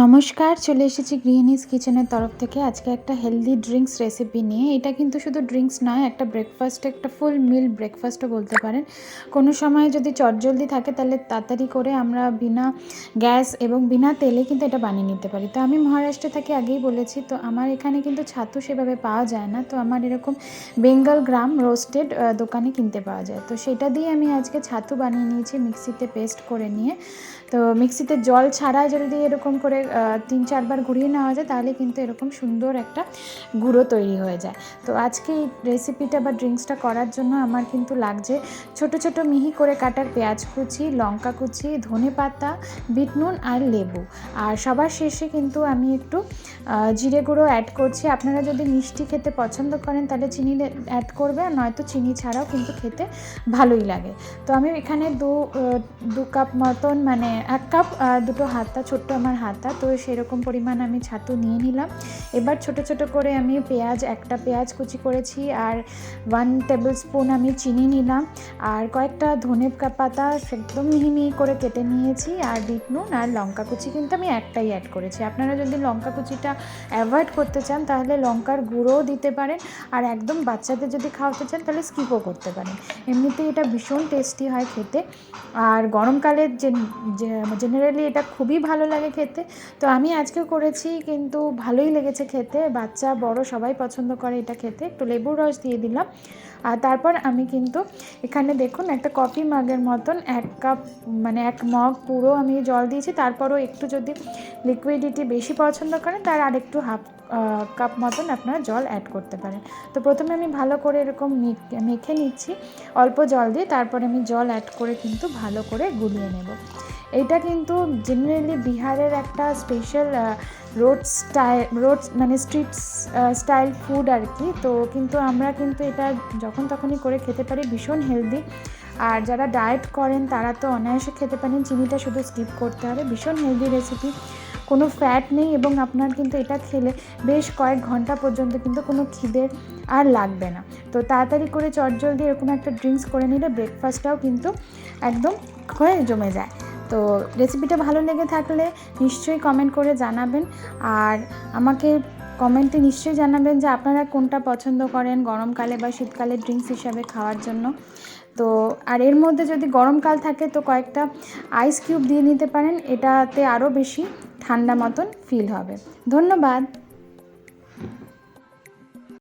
নমস্কার, চলে এসেছি গৃহিণীস কিচেনের তরফ থেকে। আজকে একটা হেলদি ড্রিঙ্কস রেসিপি নিয়ে। এটা কিন্তু শুধু ড্রিঙ্কস নয়, একটা ব্রেকফাস্ট একটা ফুল মিল ব্রেকফাস্টও বলতে পারেন। কোনো সময় যদি চটজলদি থাকে, তাহলে তাড়াতাড়ি করে আমরা বিনা গ্যাস এবং বিনা তেলে কিন্তু এটা বানিয়ে নিতে পারি। তো আমি মহারাষ্ট্রে থাকি আগেই বলেছি, তো আমার এখানে কিন্তু ছাতু সেভাবে পাওয়া যায় না। তো আমার এরকম বেঙ্গল গ্রাম রোস্টেড দোকানে কিনতে পাওয়া যায়। তো সেটা দিয়ে আমি আজকে ছাতু বানিয়ে নিয়েছি মিক্সিতে পেস্ট করে নিয়ে। তো মিক্সিতে জল ছাড়া যদি এরকম করে তিন চারবার ঘুরিয়ে নেওয়া যায়, তাহলে কিন্তু এরকম সুন্দর একটা গুঁড়ো তৈরি হয়ে যায়। তো আজকে এই রেসিপিটা বা ড্রিঙ্কসটা করার জন্য আমার কিন্তু লাগছে ছোট ছোট মিহি করে কাটার পেঁয়াজ কুচি, লঙ্কা কুচি, ধনে পাতা, বিট নুন আর লেবু। আর সবার শেষে কিন্তু আমি একটু জিরে গুঁড়ো অ্যাড করছি। আপনারা যদি মিষ্টি খেতে পছন্দ করেন, তাহলে চিনি অ্যাড করবে আর নয়তো চিনি ছাড়াও কিন্তু খেতে ভালোই লাগে। তো আমি এখানে দু দু কাপ মতন মানে এক কাপ দুটো হাতা, ছোট্ট আমার হাতা তো সেরকম পরিমাণ আমি ছাতু নিয়ে নিলাম। এবার ছোট ছোট করে আমি পেঁয়াজ, একটা পেঁয়াজ কুচি করেছি আর ওয়ান টেবিল স্পুন আমি চিনি নিলাম। আর কয়েকটা ধনে পাতা একদম মিহি মিহি করে কেটে নিয়েছি আর বিট নুন আর লঙ্কা কুচি কিন্তু আমি একটাই অ্যাড করেছি। আপনারা যদি লঙ্কা কুচিটা অ্যাভয়েড করতে চান তাহলে লঙ্কার গুঁড়োও দিতে পারেন আর একদম বাচ্চাদের যদি খাওয়াতে চান তাহলে স্কিপও করতে পারেন। এমনিতেই এটা ভীষণ টেস্টি হয় খেতে। আর গরমকালে জেনারেলি এটা খুবই ভালো লাগে খেতে। তো আমি আজকে করেছি, কিন্তু ভালোই লেগেছে খেতে। বাচ্চা, বড় সবাই পছন্দ করে এটা খেতে। একটু লেবুর রস দিয়ে দিলাম। আর তারপর আমি কিন্তু এখানে দেখুন, একটা কফি মাগের মতন এক কাপ মানে এক মগ পুরো আমি জল দিয়েছি। তারপরও একটু যদি লিকুইডিটি বেশি পছন্দ করেন, তার আরেকটু হাফ কাপ মতন আপনারা জল অ্যাড করতে পারেন। তো প্রথমে আমি ভালো করে এরকম মেখে নিচ্ছি। অল্প জল দিয়ে তারপরে আমি জল অ্যাড করে কিন্তু ভালো করে গুলিয়ে নেব। এটা কিন্তু জেনারেলি বিহারের একটা স্পেশাল রোড স্টাইল রোড মানে স্ট্রিট স্টাইল ফুড আর কি। তো কিন্তু আমরা কিন্তু এটা যখন তখনই করে খেতে পারি, ভীষণ হেলদি আর যারা ডায়েট করেন, তারা তো অনায়াসে খেতে পারেন, চিনিটা শুধু স্কিপ করতে হবে। ভীষণ হেলদি রেসিপি কোনো ফ্যাট নেই এবং আপনার কিন্তু এটা খেলে বেশ কয়েক ঘণ্টা পর্যন্ত কিন্তু কোনো খিদের আর লাগবে না। তো তাড়াতাড়ি করে চটজলদি এরকম একটা ড্রিঙ্কস করে নিলে ব্রেকফাস্টটাও কিন্তু একদম হয়ে জমে যায়। তো রেসিপিটা ভালো লেগে থাকলে নিশ্চয়ই কমেন্ট করে জানাবেন। আর আমাকে কমেন্টে নিশ্চয়ই জানাবেন যে আপনারা কোনটা পছন্দ করেন গরমকালে বা শীতকালে ড্রিঙ্কস হিসাবে খাওয়ার জন্য। তো আর এর মধ্যে যদি গরমকাল থাকে তো কয়েকটা আইস কিউব দিয়ে নিতে পারেন। এটাতে আরও বেশি ঠান্ডা মতন ফিল হবে। ধন্যবাদ।